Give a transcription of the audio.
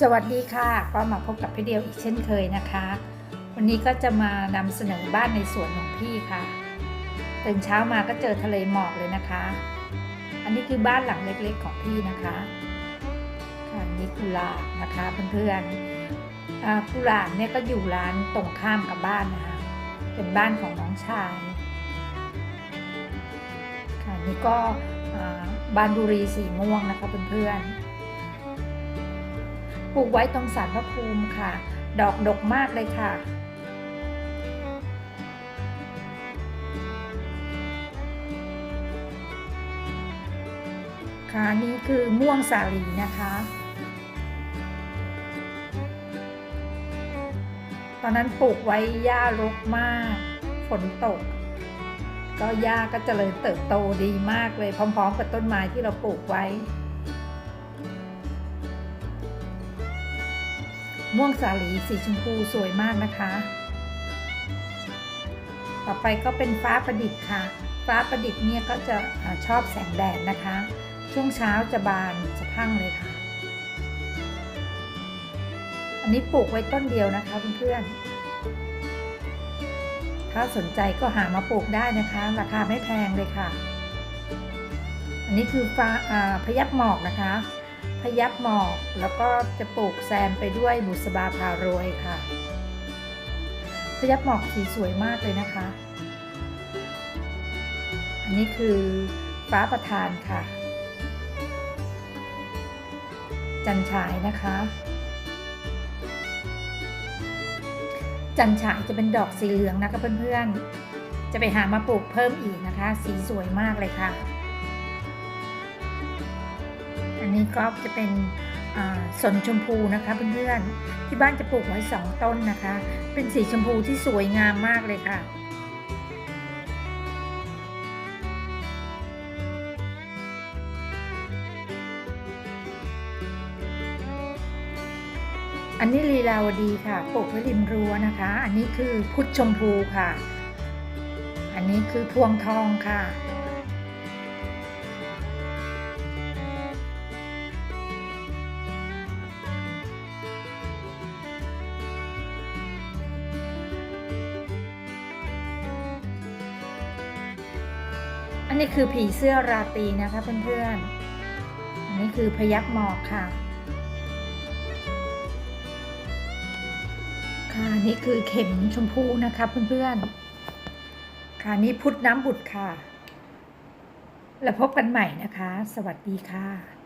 สวัสดีค่ะ ก็มาพบกับพี่เดียวอีกเช่นเคยนะคะ วันนี้ก็จะมานำเสนอบ้านในสวนของพี่ค่ะตื่นเช้ามาก็เจอทะเลหมอกเลยนะคะ อันนี้คือบ้านหลังเล็กๆของพี่นะคะค่ะนี่กุหลาบนะคะเพื่อนๆกุหลาบเนี่ยก็อยู่ร้านตรงข้ามกับบ้านนะคะเป็นบ้านของน้องชายค่ะนี่ก็อ่าบานบุรีสีม่วงนะคะเพื่อนๆ ปลูกไว้ตรงสารพระภูมิค่ะ ดอกดกมากเลยค่ะ ค่ะนี่คือม่วงสาลีนะคะตอนนั้นปลูกไว้หญ้ารกมาก ฝนตก ก็หญ้าก็เจริญเติบโตดีมากเลยพร้อมๆกับต้นไม้ที่เราปลูกไว้ ม่วงสาลีสีชมพูสวยมากนะคะ ต่อไปก็เป็นฟ้าประดิษฐ์ค่ะ ฟ้าประดิษฐ์เนี่ยก็จะชอบแสงแดดนะคะ ช่วงเช้าจะบานจะพังเลยค่ะ อันนี้ปลูกไว้ต้นเดียวนะคะเพื่อนๆ ถ้าสนใจก็หามาปลูกได้นะคะ ราคาไม่แพงเลยค่ะ อันนี้คือฟ้าอ่าพยับหมอกนะคะ พยับหมอกแล้วก็จะปลูกแซมไปด้วยบุษบาพารวยค่ะ พยับหมอกสีสวยมากเลยนะคะ อันนี้คือฟ้าประธานค่ะ จันฉายนะคะ จันฉายจะเป็นดอกสีเหลืองนะคะเพื่อนๆจะไปหามาปลูกเพิ่มอีกนะคะ สีสวยมากเลยค่ะ ก็จะเป็นสนชมพูนะคะเพื่อนๆที่บ้านจะปลูกไว้สองต้นนะคะ เป็นสีชมพูที่สวยงามมากเลยค่ะอันนี้ลีลาวดีค่ะปลูกไว้ริมรั้วนะคะ อันนี้คือพุทธชมพูค่ะ อันนี้คือพวงทองค่ะ อันนี้คือผีเสื้อราตรีนะคะเพื่อนๆ อันนี้คือพยักหมอกค่ะ ค่ะนี่คือเข็มชมพูนะคะเพื่อนๆ ค่ะนี่พุทธน้ำบุตรค่ะ แล้วพบกันใหม่นะคะ สวัสดีค่ะ